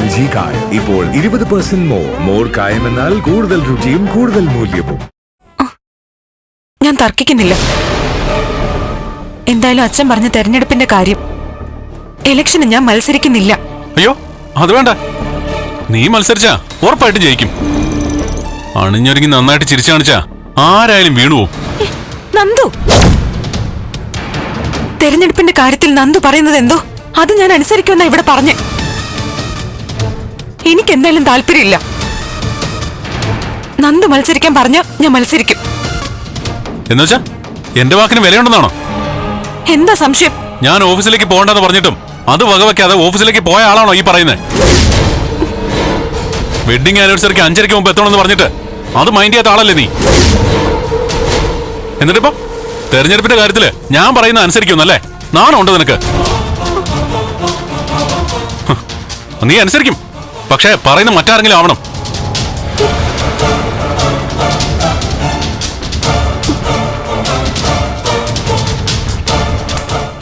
L G കായം. ഇപ്പോൾ ഇരുപത് പെർസെന്റ് മോർ മോർ കായം എന്നാൽ കൂടുതൽ രുചിയും കൂടുതൽ മൂല്യവും. ഞാൻ തർക്കിക്കുന്നില്ല. എന്തായാലും അച്ഛൻ പറഞ്ഞ തെരഞ്ഞെടുപ്പിന്റെ കാര്യം ഇലക്ഷന് ഞാൻ മത്സരിക്കുന്നില്ല. അയ്യോ അത് വേണ്ട. നീ മത്സരിച്ചാ ഉറപ്പായിട്ട് ജയിക്കും. അണിഞ്ഞൊരുങ്ങി നന്നായിട്ട് ചിരിച്ചു കാണിച്ചാ ആരായാലും വീണുവോ നന്ദു. തെരഞ്ഞെടുപ്പിന്റെ കാര്യത്തിൽ നന്ദു പറയുന്നത് എന്തോ? അത് ഞാൻ അനുസരിക്കുമെന്നാ ഇവിടെ പറഞ്ഞ്. എനിക്ക് എന്തായാലും താല്പര്യമില്ല. നന്ദു മത്സരിക്കാൻ പറഞ്ഞ ഞാൻ മത്സരിക്കും. എന്നുവെച്ചാ എന്റെ വാക്കിന് വിലയുണ്ടെന്നാണോ? എന്താ സംശയം? ഞാൻ ഓഫീസിലേക്ക് പോകണ്ടെന്ന് പറഞ്ഞിട്ടും അത് വകവെക്കാതെ ഓഫീസിലേക്ക് പോയ ആളാണോ ഈ പറയുന്നത് വെഡിങ് ആനിവേഴ്സറിക്ക് അഞ്ചരയ്ക്ക് മുമ്പ് എത്തണമെന്ന് പറഞ്ഞിട്ട് അത് മൈൻഡ് ചെയ്യാത്ത ആളല്ലേ നീ? എന്നിട്ടിപ്പോ തെരഞ്ഞെടുപ്പിന്റെ കാര്യത്തിൽ ഞാൻ പറയുന്ന അനുസരിക്കുന്നല്ലേ നാണോ ഉണ്ട് നിനക്ക്. നീ അനുസരിക്കും. പക്ഷേ പറയുന്ന മറ്റാരെങ്കിലും ആവണം.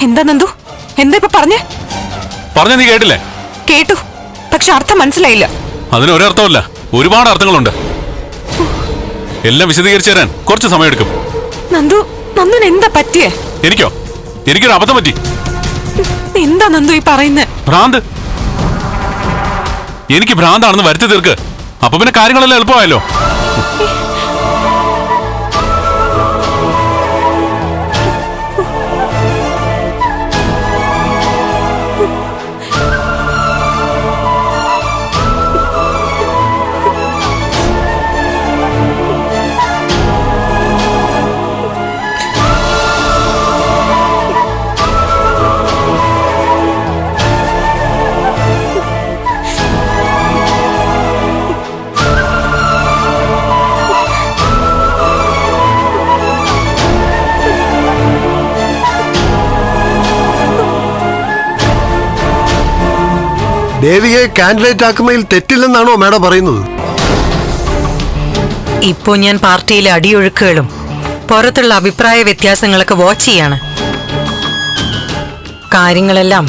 എന്താ നന്ദു? എന്താ ഇപ്പൊ പറഞ്ഞേ? പറഞ്ഞ നീ കേട്ടില്ലേ? കേട്ടു. പക്ഷെ അർത്ഥം മനസ്സിലായില്ല. അതിന് ഒരർത്ഥമില്ല ഒരുപാട് അർത്ഥങ്ങളുണ്ട്. എല്ലാം വിശദീകരിച്ചു തരാൻ കുറച്ച് സമയമെടുക്കും. നന്ദു നന്ദുന് എന്താ പറ്റിയേ? എനിക്കോ? എനിക്കൊരു അബദ്ധം പറ്റി. എന്താ നന്ദു ഈ പറയുന്നത് ഭ്രാന്ത്. എനിക്ക് ഭ്രാന്താണെന്ന് വരുത്തി തീർക്ക്. അപ്പൊ പിന്നെ കാര്യങ്ങളെല്ലാം എളുപ്പമായല്ലോ. ദേവിയെ കാൻഡിഡേറ്റ് ആക്കുന്നതിൽ തെറ്റില്ലെന്നാണോ മാഡം പറയുന്നത്? ഇപ്പോ ഞാൻ പാർട്ടിയിലെ അടിയൊഴുക്കുകളും പുറത്തുള്ള അഭിപ്രായ വ്യത്യാസങ്ങളൊക്കെ വാച്ച് ചെയ്യാണ്. കാര്യങ്ങളെല്ലാം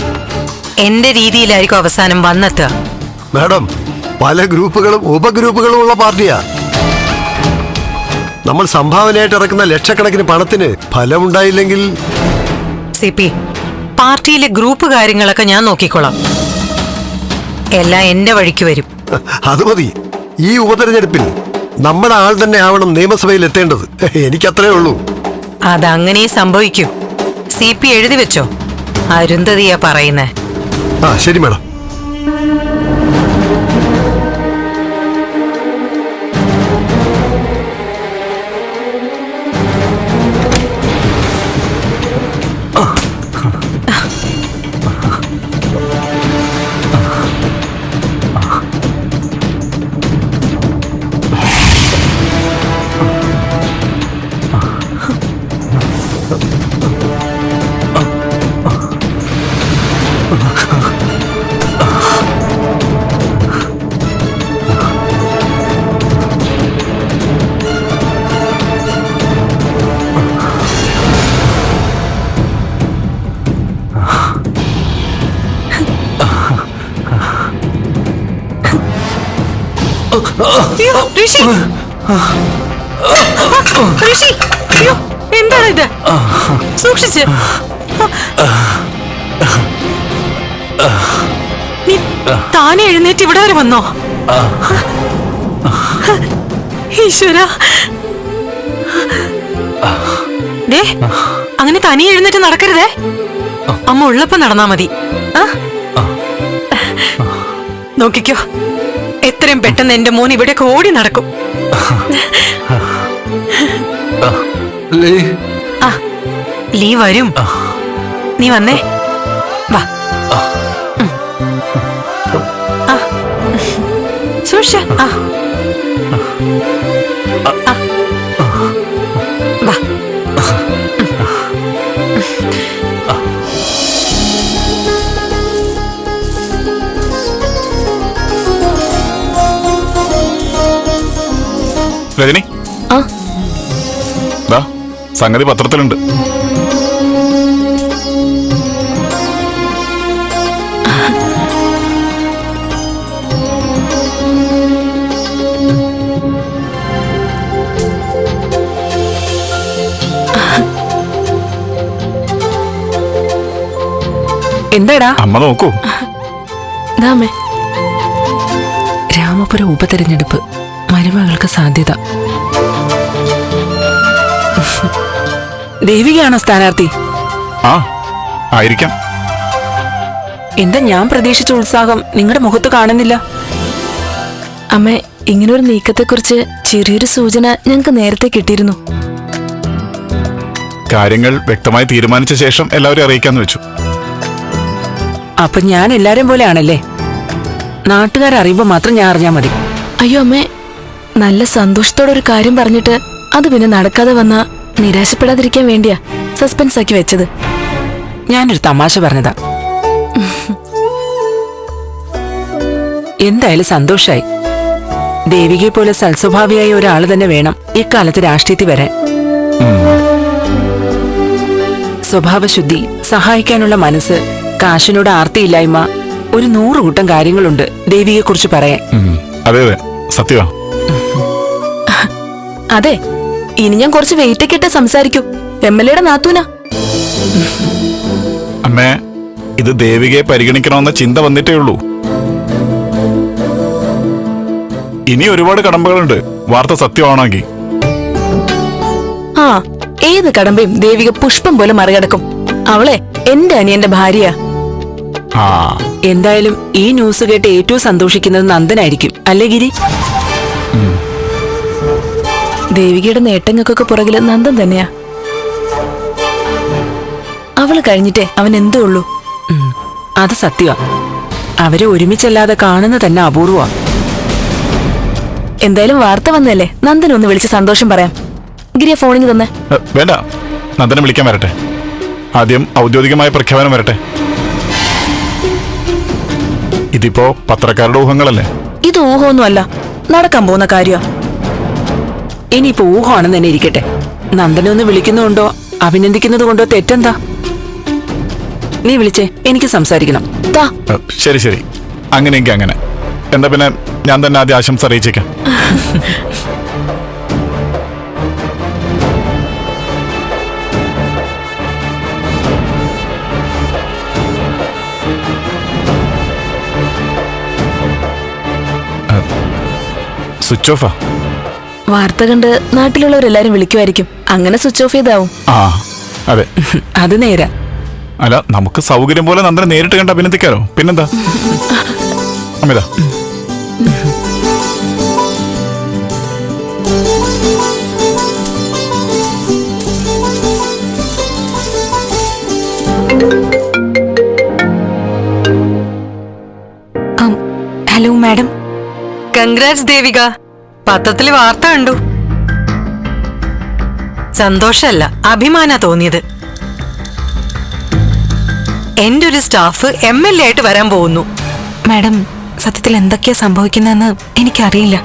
എന്റെ രീതിയിലായിരിക്കും അവസാനം വന്നെത്തുക. മാഡം പല ഗ്രൂപ്പുകളും ഉപഗ്രൂപ്പുകളും ഉള്ള പാർട്ടിയാ. നമ്മൾ സംഭാവനയായിട്ട് ഇറക്കുന്ന ലക്ഷക്കണക്കിന് പണത്തിന് ഫലമുണ്ടായില്ലെങ്കിൽ സി പി പാർട്ടിയിലെ ഗ്രൂപ്പ് കാര്യങ്ങളൊക്കെ ഞാൻ നോക്കിക്കോളാം. എല്ലാം എന്റെ വഴിക്ക് വരും. അത് മതി. ഈ ഉപതെരഞ്ഞെടുപ്പിൽ നമ്മുടെ ആൾ തന്നെ ആവണം നിയമസഭയിൽ എത്തേണ്ടത്. എനിക്കത്രേ ഉള്ളൂ. അതങ്ങനെ സംഭവിക്കും. സി പി എഴുതി വെച്ചോ. അരുന്ധതിയാ പറയുന്നേ. ആ ശരി മാഡം. ഋഷി. ഋഷി അയ്യോ എന്താണ് ഇത്? സൂക്ഷിച്ച്. താനെ എഴുന്നേറ്റ് ഇവിടെ വരെ വന്നോ? ഈശ്വര. ദേ അങ്ങനെ തനിയെ എഴുന്നേറ്റ് നടക്കരുതേ. അമ്മ ഉള്ളപ്പോ നടന്നാ മതി? നോക്കിക്കോ. എത്രയും പെട്ടെന്ന് എന്റെ മോൻ ഇവിടെ ഓടി നടക്കും. ലീ. വരും. നീ വന്നേ. വാ. ഉം. ആ. ആ. രജനി ദാ സംഗതി പത്രത്തിലുണ്ട്. എന്താടാ? അമ്മ നോക്കൂ. രാമപുരം ഉപതെരഞ്ഞെടുപ്പ്. മരുമകൾക്ക് സാധ്യത. ദേവികയാണോ സ്ഥാനാർത്ഥി? ആ ആയിരിക്കാം. എന്താ ഞാൻ പ്രതീക്ഷിച്ച ഉത്സാഹം നിങ്ങളുടെ മുഖത്ത് കാണുന്നില്ല? അമ്മേ ഇങ്ങനൊരു നീക്കത്തെക്കുറിച്ച് ചെറിയൊരു സൂചന ഞങ്ങൾക്ക് നേരത്തെ കിട്ടിയിരുന്നു. കാര്യങ്ങൾ വ്യക്തമായി തീരുമാനിച്ച ശേഷം എല്ലാവരും അറിയിക്കാന്ന് വെച്ചു. അപ്പൊ ഞാൻ എല്ലാരും പോലെയാണല്ലേ? ആണല്ലേ നാട്ടുകാരറിയുമ്പോ മാത്രം ഞാൻ അറിഞ്ഞാ മതി. അയ്യോ അമ്മേ നല്ല സന്തോഷത്തോടെ ഒരു കാര്യം പറഞ്ഞിട്ട് അത് പിന്നെ നടക്കാതെ വന്ന നിരാശപ്പെടാതിരിക്കാൻ വേണ്ടിയാ സസ്പെൻസ് ആക്കി വെച്ചത്. ഞാനൊരു തമാശ പറഞ്ഞതാ. എന്തായാലും സന്തോഷായി. ദേവികയെ പോലെ സൽസ്വഭാവിയായ ഒരാൾ തന്നെ വേണം ഇക്കാലത്ത് രാഷ്ട്രീയത്തിൽ വരാൻ. സ്വഭാവശുദ്ധി സഹായിക്കാനുള്ള മനസ്സ് കാശിനോട് ആർത്തിയില്ലായ്മ ഒരു നൂറുകൂട്ടം കാര്യങ്ങളുണ്ട് ദേവികയെ കുറിച്ച് പറയാൻ. ഉം. അതെ അതെ. സത്യമാ അതെ ഇനി ഞാൻ കുറച്ച് വെയിറ്റ് ഒക്കെ ഇട്ട് സംസാരിക്കൂ. എം എൽ എയുടെ നാത്തൂനാ. അമ്മേ ഇത് ദേവികയെ പരിഗണിക്കണമെന്ന ചിന്ത വന്നിട്ടേ ഉള്ളൂ. ഇനി ഒരുപാട് കടമ്പകളുണ്ട്. വാർത്ത സത്യമാണെങ്കിൽ ആ ഏത് കടമ്പയും ദേവിക പുഷ്പം പോലെ മറികടക്കും. അവളെ എന്റെ അനിയന്റെ ഭാര്യ എന്തായാലും ഈ ന്യൂസ് കേട്ട് ഏറ്റവും സന്തോഷിക്കുന്നത് നന്ദനായിരിക്കും. അല്ലേ ഗിരി? ദേവികയുടെ നേട്ടങ്ങൾക്കൊക്കെ പുറകിൽ നന്ദൻ തന്നെയാ. അവൾ കഴിഞ്ഞിട്ടേ അവൻ എന്തേ ഉള്ളൂ? അത് സത്യമാ അവരെ ഒരുമിച്ചല്ലാതെ കാണുന്ന തന്നെ അപൂർവ എന്തായാലും വാർത്ത വന്നല്ലേ നന്ദൻ ഒന്ന് വിളിച്ച് സന്തോഷം പറയാം. ഗിരിയ ഫോണിങ് തന്നെ. വേണ്ട. നന്ദനെ വിളിക്കാൻ വരട്ടെ. ആദ്യം ഔദ്യോഗികമായ പ്രഖ്യാപനം വരട്ടെ. ഇതിപ്പോ പത്രക്കാരുടെ ഊഹങ്ങളല്ലേ? ഇത് ഊഹമൊന്നുമല്ല. നടക്കാൻ പോകുന്ന കാര്യം. ഇനിയിപ്പോ ഊഹമാണെന്ന് തന്നെ ഇരിക്കട്ടെ. നന്ദനെ ഒന്ന് വിളിക്കുന്നുണ്ടോ? അഭിനന്ദിക്കുന്നത് കൊണ്ടോ? തെറ്റെന്താ? നീ വിളിച്ചേ എനിക്ക് സംസാരിക്കണം. താ ശരി ശരി. അങ്ങനെയെങ്കിൽ അങ്ങനെ. എന്താ പിന്നെ ഞാൻ തന്നെ ആദ്യം ആശംസ അറിയിച്ചേക്കാം. സ്വിച്ച് ഓഫാ വാർത്ത കണ്ട് നാട്ടിലുള്ളവരെല്ലാരും വിളിക്കുമായിരിക്കും. അങ്ങനെ സ്വിച്ച് ഓഫ് ചെയ്താവും. ആ അതെ. അത് നേരാ. അല്ല നമുക്ക് സൗകര്യം പോലെ നന്ദനെ നേരിട്ട് കണ്ട് അഭിനന്ദിക്കാലോ. പിന്നെന്താ? Amita. Hello madam. Congrats Devika. പത്രത്തിൽ വാർത്ത കണ്ടു. സന്തോഷല്ല അഭിമാന തോന്നിയത്. എന്റെ ഒരു സ്റ്റാഫ് എം എൽ എ ആയിട്ട് വരാൻ പോകുന്നു. മാഡം സത്യത്തിൽ എന്തൊക്കെയാ സംഭവിക്കുന്നതെന്ന് എനിക്കറിയില്ല.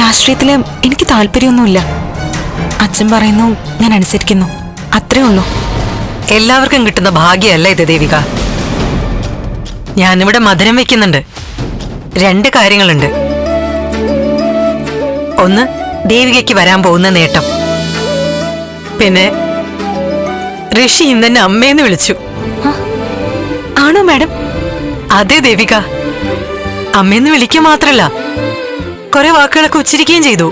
രാഷ്ട്രീയത്തിൽ എനിക്ക് താല്പര്യമൊന്നുമില്ല. അച്ഛൻ പറയുന്നു ഞാൻ അനുസരിക്കുന്നു. അത്രേ ഉള്ളൂ. എല്ലാവർക്കും കിട്ടുന്ന ഭാഗ്യമല്ല ഇത് ദേവിക. ഞാനിവിടെ മധുരം വെക്കുന്നുണ്ട്. രണ്ട് കാര്യങ്ങളുണ്ട്. ഒന്ന് ദേവികയ്ക്ക് വരാൻ പോകുന്ന നേട്ടം. പിന്നെ ഋഷി ഇന്ന് തന്നെ അമ്മേന്ന് വിളിച്ചു. ആണോ മാഡം? അതെ ദേവിക. അമ്മേന്ന് വിളിക്കുക മാത്രല്ല കുറെ വാക്കുകളൊക്കെ ഉച്ചരിക്കുകയും ചെയ്തു.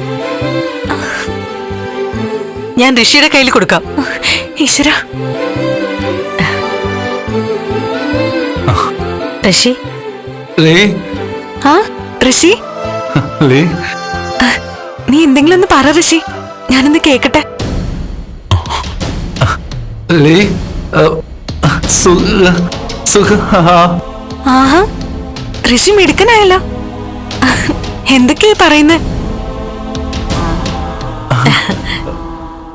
ഞാൻ ഋഷിയുടെ കയ്യിൽ കൊടുക്കാം. ഈശ്വര. ഋഷി? ഋഷി? നീ എന്തെങ്കിലും ഒന്ന് പറ ഋഷി. ഞാനൊന്ന് കേക്കട്ടെ. ആഹാ ഋഷി മിടുക്കനായല്ലോ. എന്തൊക്കെയാ പറയുന്നത്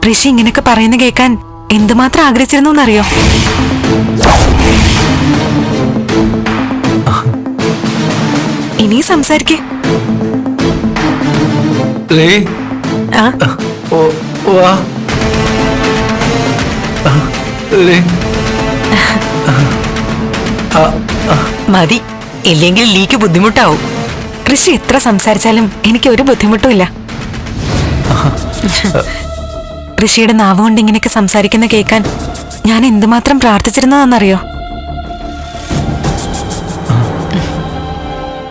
ഋഷി ഇങ്ങനെയൊക്കെ പറയുന്ന കേൾക്കാൻ എന്തുമാത്രം ആഗ്രഹിച്ചിരുന്നു എന്നറിയോ? ഇനി സംസാരിക്കേ. ലേ ആ. ഓ വാ ലേ മതി. ഇല്ലെങ്കിൽ ലീക്ക് ബുദ്ധിമുട്ടാവും. ഋഷി എത്ര സംസാരിച്ചാലും എനിക്ക് ഒരു ബുദ്ധിമുട്ടുമില്ല ഋഷിയുടെ നാവ് കൊണ്ട് ഇങ്ങനെയൊക്കെ സംസാരിക്കുന്ന കേൾക്കാൻ ഞാൻ എന്തുമാത്രം പ്രാർത്ഥിച്ചിരുന്നതെന്നറിയോ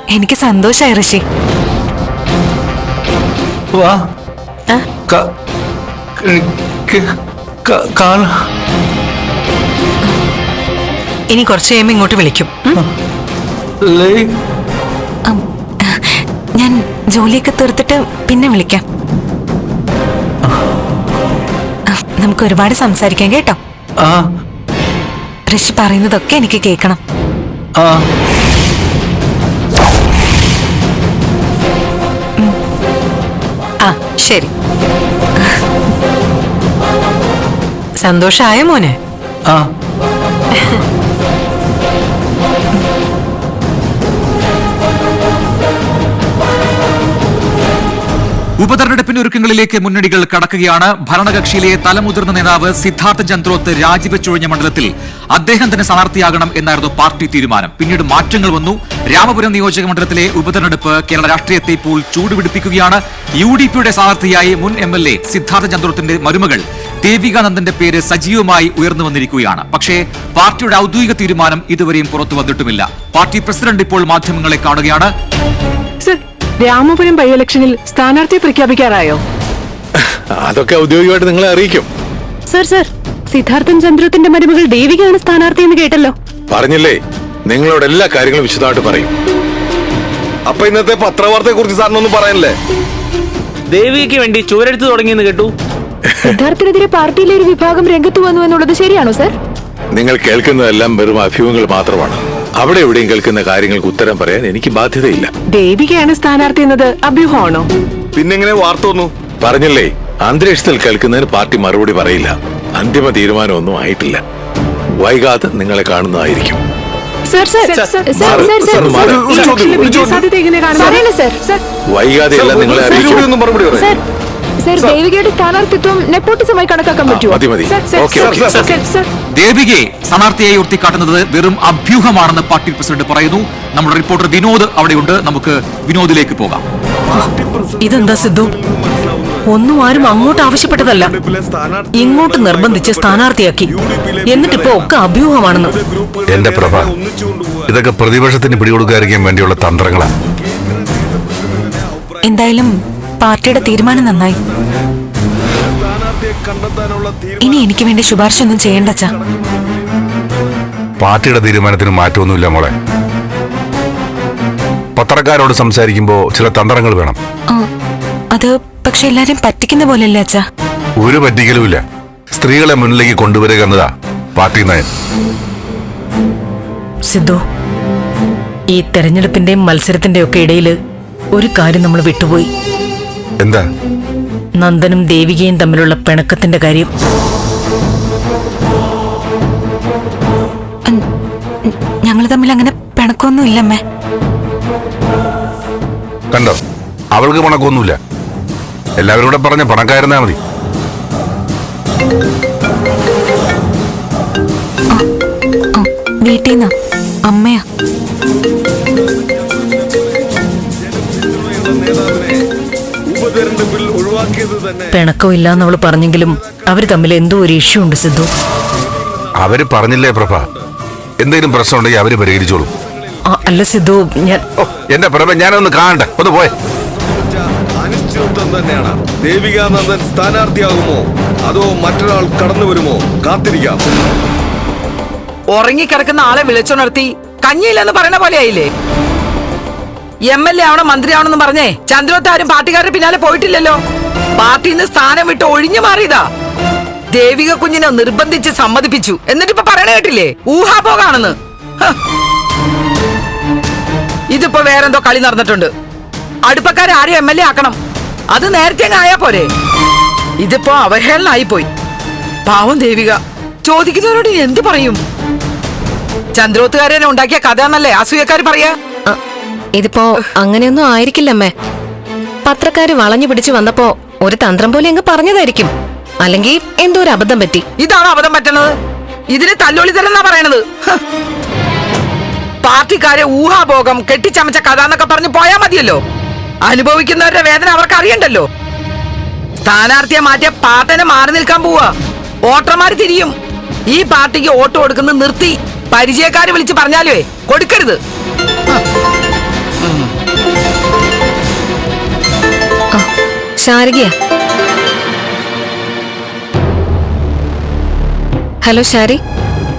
എനിക്ക് സന്തോഷായി ഋഷി. വാ ഇനി കുറച്ച് കഴിയുമ്പോൾ ഇങ്ങോട്ട് വിളിക്കും? ഞാൻ ജോലിയൊക്കെ തീർത്തിട്ട് പിന്നെ വിളിക്കാം. നമുക്ക് ഒരുപാട് സംസാരിക്കാം കേട്ടോ. ഋഷി പറയുന്നതൊക്കെ എനിക്ക് കേൾക്കണം. ആ. ശരി. സന്തോഷായ മോനെ? ആ. ഉപതെരഞ്ഞെടുപ്പിന്റെ ഒരുക്കങ്ങളിലേക്ക് മുന്നണികൾ കടക്കുകയാണ്. ഭരണകക്ഷിയിലെ തലമുതിർന്ന നേതാവ് സിദ്ധാർത്ഥ ചന്ദ്രോത്ത് രാജിവെച്ചൊഴിഞ്ഞ മണ്ഡലത്തിൽ അദ്ദേഹം തന്നെ സ്ഥാനാർത്ഥിയാകണം എന്നായിരുന്നു പാർട്ടി തീരുമാനം. പിന്നീട് മാറ്റങ്ങൾ വന്നു. രാമപുരം നിയോജക മണ്ഡലത്തിലെ ഉപതെരഞ്ഞെടുപ്പ് കേരള രാഷ്ട്രീയത്തെ ഇപ്പോൾ ചൂടുപിടിപ്പിക്കുകയാണ്. യു ഡി പിയുടെ സ്ഥാനാർത്ഥിയായി മുൻ എം എൽ എ സിദ്ധാർത്ഥ ചന്ദ്രോത്തിന്റെ മരുമകൾ ദേവികാനന്ദന്റെ പേര് സജീവമായി ഉയർന്നു വന്നിരിക്കുകയാണ്. പക്ഷേ പാർട്ടിയുടെ ഔദ്യോഗിക തീരുമാനം ഇതുവരെയും പുറത്തു വന്നിട്ടുമില്ല. പാർട്ടി പ്രസിഡന്റ് ഇപ്പോൾ മാധ്യമങ്ങളെ കാണുകയാണ്. രാമപുരം ബൈ ഇലക്ഷനിൽ സ്ഥാനാർത്ഥിയെ പ്രഖ്യാപിക്കാറായോ? അതൊക്കെ ഔദ്യോഗികമായിട്ട് നിങ്ങളെ അറിയിക്കും. സർ സർ സിദ്ധാർത്ഥൻ ചന്ദ്രത്തിന്റെ മരുമകൾ ദേവികയാണ് സ്ഥാനാർത്ഥി എന്ന് കേട്ടല്ലോ. പറഞ്ഞില്ലേ നിങ്ങളോട് എല്ലാ കാര്യങ്ങളും വിശദമായിട്ട് പറയും. അപ്പൊ ഇന്നത്തെ പത്രവാർത്തയെ കുറിച്ച് സാറിനൊന്നും പറയാനല്ലേ? ദേവിക്ക് വേണ്ടി ചുവരെടുത്ത് തുടങ്ങിയെന്ന് കേട്ടു. സിദ്ധാർത്ഥിനെതിരെ പാർട്ടിയിലെ ഒരു വിഭാഗം രംഗത്ത് വന്നു എന്നുള്ളത് ശരിയാണോ സർ? നിങ്ങൾ കേൾക്കുന്നതെല്ലാം വെറും അഭ്യൂഹങ്ങൾ മാത്രമാണ്. അവിടെ എവിടെയും കേൾക്കുന്ന കാര്യങ്ങൾക്ക് ഉത്തരം പറയാൻ എനിക്ക് ബാധ്യതയില്ല. ദേവികയാണ് സ്ഥാനാർത്ഥി എന്നത് അഭ്യൂഹമാണോ? പിന്നെങ്ങനെ വാർത്ത വന്നു? പറഞ്ഞില്ലേ അന്തരീക്ഷത്തിൽ കേൾക്കുന്നതിന് പാർട്ടി മറുപടി പറയില്ല. അന്തിമ തീരുമാനമൊന്നും ആയിട്ടില്ല. വൈകാതെ നിങ്ങളെ കാണുന്നതായിരിക്കും. Sir sir sir, sir sir, sir sir sir, sir മാറ്. ഈ ഇലക്ഷനിലെ വിജയസാധ്യത എങ്ങനെ പറയണ സർ സർ. വൈകാതെ എല്ലാം നിങ്ങളെ അറിയിക്കും സർ സർ. ദേവികയുടെ സ്ഥാനാർത്ഥിത്വം നെപ്പോട്ടിസമായി കണക്കാക്കാൻ പറ്റുമോ? മതി മതി. Sir, sir, okay sir, okay sir, sir, sir. ദേവികയെ സ്ഥാനാർത്ഥിയായി ഉയർത്തിക്കാട്ടുന്നത് വെറും അഭ്യൂഹമാണെന്ന് പാർട്ടി പ്രസിഡന്റ് പറയുന്നു. നമ്മുടെ റിപ്പോർട്ടർ വിനോദ് അവിടെയുണ്ട്. നമുക്ക് വിനോദിലേക്ക് പോകാം. ഇതെന്താ സിദ്ധു? ഒന്നും ആരും അങ്ങോട്ട് ആവശ്യപ്പെട്ടതല്ല. ഇങ്ങോട്ട് നിർബന്ധിച്ച് സ്ഥാനാർത്ഥിയാക്കി. എന്നിട്ടിപ്പോ ഒക്കെ അഭ്യൂഹമാണെന്ന്. എന്റെ പ്രഭ ഇതൊക്കെ പ്രതിപക്ഷത്തിന് പിടികൊടുക്കാതിരിക്കാൻ വേണ്ടിയുള്ള തന്ത്രങ്ങളാണ്. എന്തായാലും പാർട്ടിയുടെ തീരുമാനം നന്നായി. ഇനി എനിക്ക് വേണ്ടി ശുപാർശ ഒന്നും ചെയ്യണ്ട അച്ഛാ. പാർട്ടിയുടെ തീരുമാനത്തിന് മാറ്റമൊന്നുമില്ല മോളെ. പത്രക്കാരോട് സംസാരിക്കുമ്പോ ചില തന്ത്രങ്ങൾ വേണം. അത് പക്ഷെ എല്ലാരും പറ്റിക്കുന്ന പോലെയല്ലേ അച്ഛാ. ഒരു പറ്റിക്കലുമില്ല. സ്ത്രീകളെ മുന്നിലേക്ക് കൊണ്ടുവരിക എന്നതാ പാർട്ടി നയം. സിദ്ധു ഈ തെരഞ്ഞെടുപ്പിന്റെയും മത്സരത്തിന്റെയും ഒക്കെ ഇടയിൽ ഒരു കാര്യം നമ്മൾ വിട്ടുപോയി. എന്താ? നന്ദനും ദേവികയും തമ്മിലുള്ള പിണക്കത്തിന്റെ കാര്യം. ഞങ്ങൾ തമ്മിൽ അങ്ങനെ പിണക്കൊന്നും ഇല്ലമ്മേ കണ്ടോ? അവൾക്ക് പണക്കൊന്നുമില്ല എല്ലാവരും കൂടെ പറഞ്ഞ പണക്കാരനാ മതി. വീട്ടിൽ നിന്നാ അമ്മയാ? പിണക്കം ഇല്ലാന്ന് അവൾ പറഞ്ഞെങ്കിലും അവർ തമ്മിൽ എന്തോ ഒരു ഇഷ്യൂ ഉണ്ട് സിദ്ധു. അവർ പറഞ്ഞില്ലേ പ്രഭ? എന്തെങ്കിലും പ്രശ്നം ഉണ്ടെങ്കിൽ അവർ പരിഹരിച്ചോളൂ. ആ, അല്ല സിദ്ധു ഞാൻ ഓ, എന്റെ പ്രഭ ഞാനൊന്ന് കാണണ്ട ഒന്ന് പോയെ. അനിശ്ചിതത്വം തന്നെയാണ്. ദേവികാനന്ദൻ സ്ഥാനാർത്ഥിയാകുമോ? അതോ മറ്റൊരാൾ കടന്നു വരുമോ? കാത്തിരിക്കാം. ഉറങ്ങിക്കിടക്കുന്ന ആളെ വിളിച്ചുണർത്തി കഞ്ഞിയില്ലെന്ന് പറയുന്ന പോലെ ആയില്ലേ എം എൽ എ ആവണം മന്ത്രി ആവണം എന്ന് പറഞ്ഞേ. ചന്ദ്രോത്താരും പാർട്ടിക്കാരുടെ പിന്നാലെ പോയിട്ടില്ലല്ലോ. പാർട്ടിയിൽ നിന്ന് സ്ഥാനം വിട്ട് ഒഴിഞ്ഞു മാറിയതാ. ദേവിക കുഞ്ഞിനെ നിർബന്ധിച്ച് സമ്മതിപ്പിച്ചു. എന്നിട്ടിപ്പോ പറയണ കേട്ടില്ലേ? ഊഹാപോകാണെന്ന്. ഇതിപ്പോ വേറെന്തോ കളി നടന്നിട്ടുണ്ട്. അടുപ്പക്കാരെ ആരും എം എൽ എ ആക്കണം. അത് നേരത്തെ ആയാ പോരെ. ഇതിപ്പോ അവഹേളനായി പോയി. പാവം ദേവിക. ചോദിക്കുന്നവരോട് എന്ത് പറയും? ചന്ദ്രോത്തുകാരെ ഉണ്ടാക്കിയ കഥ എന്നല്ലേ അസൂയക്കാർ പറയാ? ഇതിപ്പോ അങ്ങനെയൊന്നും ആയിരിക്കില്ലമ്മേ. പത്രക്കാര് വളഞ്ഞു പിടിച്ചു വന്നപ്പോ ഒരു തന്ത്രം പോലെ അങ്ങ് പറഞ്ഞതായിരിക്കും. അല്ലെങ്കിൽ എന്തോ ഒരു അബദ്ധം പറ്റി. ഇതാണ് അബദ്ധം പറ്റണത് ഇതിന് തല്ലുള്ളി തരുന്നാ പറയണത് പാർട്ടിക്കാരെ ഊഹാഭോഗം കെട്ടിച്ചമച്ച കഥ എന്നൊക്കെ പറഞ്ഞ് പോയാ മതിയല്ലോ. അനുഭവിക്കുന്നവരുടെ വേദന അവർക്ക് അറിയണ്ടല്ലോ. സ്ഥാനാർത്ഥിയെ മാറ്റിയ പാട്ടനെ മാറി നിൽക്കാൻ പോവാ. വോട്ടർമാർ തിരിയും. ഈ പാർട്ടിക്ക് വോട്ട് കൊടുക്കുന്നത് നിർത്തി പരിചയക്കാര് വിളിച്ച് പറഞ്ഞാലേ കൊടുക്കരുത്. ശാരികയാ ഹലോ ശാരി.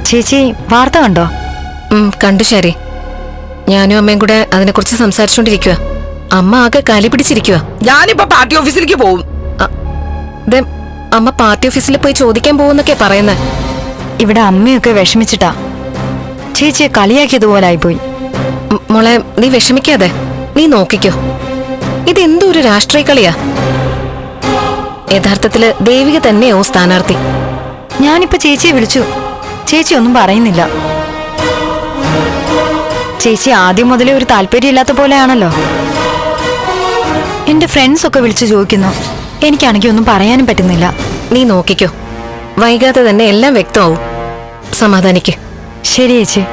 ചേച്ചി വാർത്ത കണ്ടോ? ഉം, കണ്ടു ശാരി. ഞാനും അമ്മയും കൂടെ അതിനെക്കുറിച്ച് സംസാരിച്ചുകൊണ്ടിരിക്കുക അമ്മ ആകെ കലി പിടിച്ചിരിക്കുക ഞാനിപ്പോ പാർട്ടി ഓഫീസിലേക്ക് പോവും. അമ്മ പാർട്ടി ഓഫീസിൽ പോയി ചോദിക്കാൻ പോകുന്നൊക്കെ പറയുന്നത് ഇവിടെ അമ്മയൊക്കെ വിഷമിച്ചിട്ടാ. ചേച്ചിയെ കളിയാക്കിയതുപോലെ ആയിപ്പോയി മോളെ നീ വിഷമിക്കാതെ നീ നോക്കിക്കോ. ഇതെന്തോ ഒരു രാഷ്ട്രീയ കളിയാ. യഥാർത്ഥത്തിൽ ദേവിക തന്നെയോ സ്ഥാനാർത്ഥി? ഞാനിപ്പോ ചേച്ചിയെ വിളിച്ചു. ചേച്ചി ഒന്നും പറയുന്നില്ല. ചേച്ചി ആദ്യം മുതലേ ഒരു താല്പര്യമില്ലാത്ത പോലെയാണല്ലോ. എന്റെ ഫ്രണ്ട്സ് ഒക്കെ വിളിച്ചു ചോദിക്കുന്നു. എനിക്കാണെങ്കിൽ ഒന്നും പറയാനും പറ്റുന്നില്ല. നീ നോക്കിക്കോ. വൈകാതെ തന്നെ എല്ലാം വ്യക്തമാവും. സമാധാനിക്ക്. ശരി ചേച്ചി.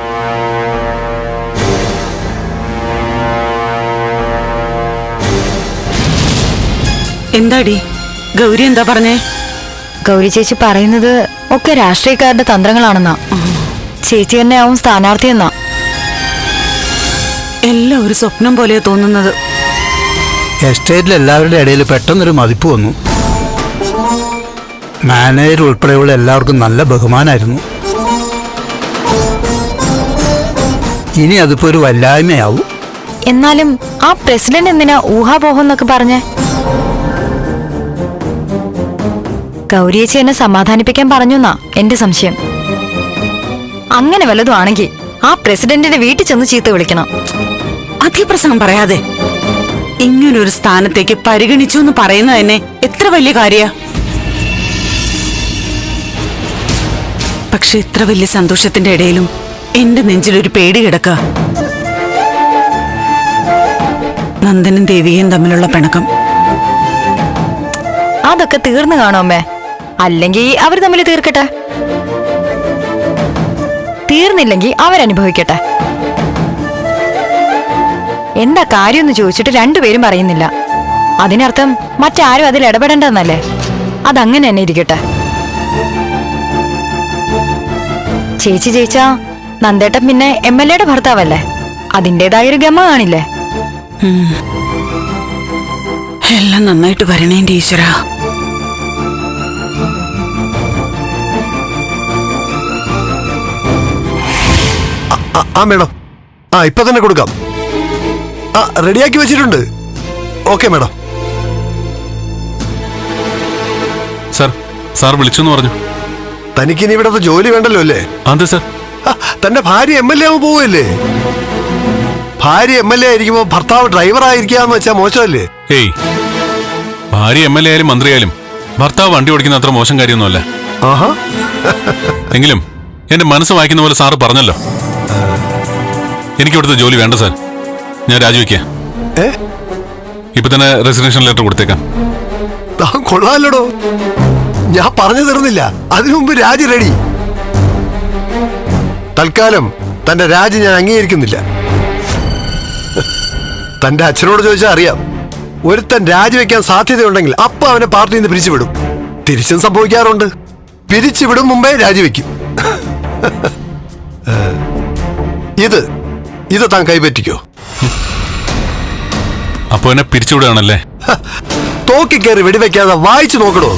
എന്താടി? ഗൗരി എന്താ പറഞ്ഞേ? ഗൗരി ചേച്ചി പറയുന്നത് ഒക്കെ രാഷ്ട്രീയക്കാരുടെ തന്ത്രങ്ങളാണെന്നാ. ചേച്ചി തന്നെ ആവും സ്ഥാനാർത്ഥിയെന്നാ. എല്ലാം ഒരു സ്വപ്നം പോലെയാ തോന്നുന്നത്. എസ്റ്റേറ്റിൽ എല്ലാവരുടെ ഇടയിൽ പെട്ടെന്നൊരു മതിപ്പ് വന്നു. മാനേജർ ഉൾപ്പെടെയുള്ള എല്ലാവർക്കും നല്ല ബഹുമാനായിരുന്നു. ഇനി അതിപ്പോ ഒരു വല്ലായ്മയാവും. എന്നാലും ആ പ്രസിഡന്റ് എന്തിനാ ഊഹാപോഹം എന്നൊക്കെ പറഞ്ഞേ? ഗൗരിയേച്ചി എന്നെ സമാധാനിപ്പിക്കാൻ പറഞ്ഞുന്നാ എന്റെ സംശയം. അങ്ങനെ വല്ലതും ആണെങ്കിൽ ആ പ്രസിഡന്റിന്റെ വീട്ടിൽ ചെന്ന് ചീത്ത വിളിക്കണം. അധിപ്രസംഗം പറയാതെ. ഇങ്ങനൊരു സ്ഥാനത്തേക്ക് പരിഗണിച്ചു എന്ന് പറയുന്നത് തന്നെ എത്ര വലിയ കാര്യ. പക്ഷെ ഇത്ര വലിയ സന്തോഷത്തിന്റെ ഇടയിലും എന്റെ നെഞ്ചിലൊരു പേടി കിടക്ക. നന്ദനും ദേവിയും തമ്മിലുള്ള പിണക്കം. അതൊക്കെ തീർന്നു കാണോ അമ്മേ. അല്ലെങ്കിൽ അവർ തമ്മിൽ തീർക്കട്ടെ. തീർന്നില്ലെങ്കിൽ അവരനുഭവിക്കട്ടെ. എന്താ കാര്യമെന്ന് ചോദിച്ചിട്ട് രണ്ടുപേരും പറയുന്നില്ല. അതിനർത്ഥം മറ്റാരും അതിൽ ഇടപെടേണ്ടെന്നല്ലേ അതങ്ങനെ തന്നെ ഇരിക്കട്ടെ. ചേച്ചി ചേച്ചാ നന്ദേട്ടൻ പിന്നെ എം എൽ എയുടെ ഭർത്താവല്ലേ? അതിന്റെതായൊരു ഗമ കാണില്ലേ? എല്ലാം നന്നായിട്ട് വരണേന്റെ ഈശ്വര. ആ, മേഡം. ആ ഇപ്പൊ തന്നെ കൊടുക്കാം. ആ റെഡിയാക്കി വെച്ചിട്ടുണ്ട്. Okay madam. സാർ സാർ വിളിച്ചെന്ന് പറഞ്ഞു. തനിക്ക് ഇനി ഇവിടത്തെ ജോലി വേണ്ടല്ലോ അല്ലേ? അതെ സാർ. തന്റെ ഭാര്യ എം എൽ എ ആവുമ്പോ പോവല്ലേ? ഭാര്യ എം എൽ എ ആയിരിക്കുമ്പോ ഭർത്താവ് ഡ്രൈവർ ആയിരിക്കാന്ന് വെച്ചാ മോശമല്ലേ? ഏയ്. ഭാര്യ എം എൽ എ ആയാലും മന്ത്രിയായാലും ഭർത്താവ് വണ്ടി ഓടിക്കുന്ന അത്ര മോശം കാര്യമൊന്നുമല്ല. ആഹാ. എങ്കിലും എന്റെ മനസ്സ് വായിക്കുന്ന പോലെ സാറ് പറഞ്ഞല്ലോ. എനിക്ക് ഇവിടുത്തെ ജോലി വേണ്ട സാർ. ഞാൻ രാജിവെക്കാം. ഇപ്പൊ തന്നെ റെസിഗ്നേഷൻ ലെറ്റർ കൊടുത്തേക്കാം. താൻ ഞാൻ പറഞ്ഞു തരുന്നില്ല. അതിനു മുമ്പ് രാജി റെഡി തൽക്കാലം തന്റെ രാജി ഞാൻ അംഗീകരിക്കുന്നില്ല. തന്റെ അച്ഛനോട് ചോദിച്ചാൽ അറിയാം. ഒരുത്തൻ രാജിവെക്കാൻ സാധ്യതയുണ്ടെങ്കിൽ അപ്പൊ അവനെ പാർട്ടിയിൽ നിന്ന് പിരിച്ചുവിടും. തിരിച്ചും സംഭവിക്കാറുണ്ട്. പിരിച്ചുവിടും മുമ്പേ രാജിവെക്കും ഇത് ഇത് താൻ കൈപ്പറ്റിക്കോ അപ്പൊ എന്നെ പിരിച്ചുവിടുകയാണല്ലേ? തോക്കി കയറി വെടിവെക്കാതെ വായിച്ചു നോക്കണോ?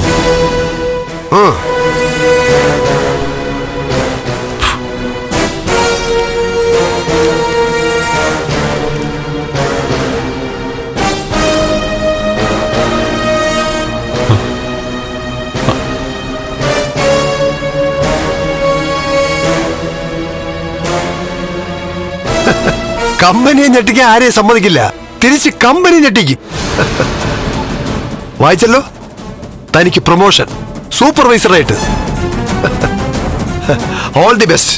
കമ്പനിയെ ഞെട്ടിക്കാൻ ആരെയും സമ്മതിക്കില്ല. തിരിച്ച് കമ്പനി ഞെട്ടിക്കും. വായിച്ചല്ലോ? തനിക്ക് പ്രൊമോഷൻ സൂപ്പർവൈസറായിട്ട്. All the best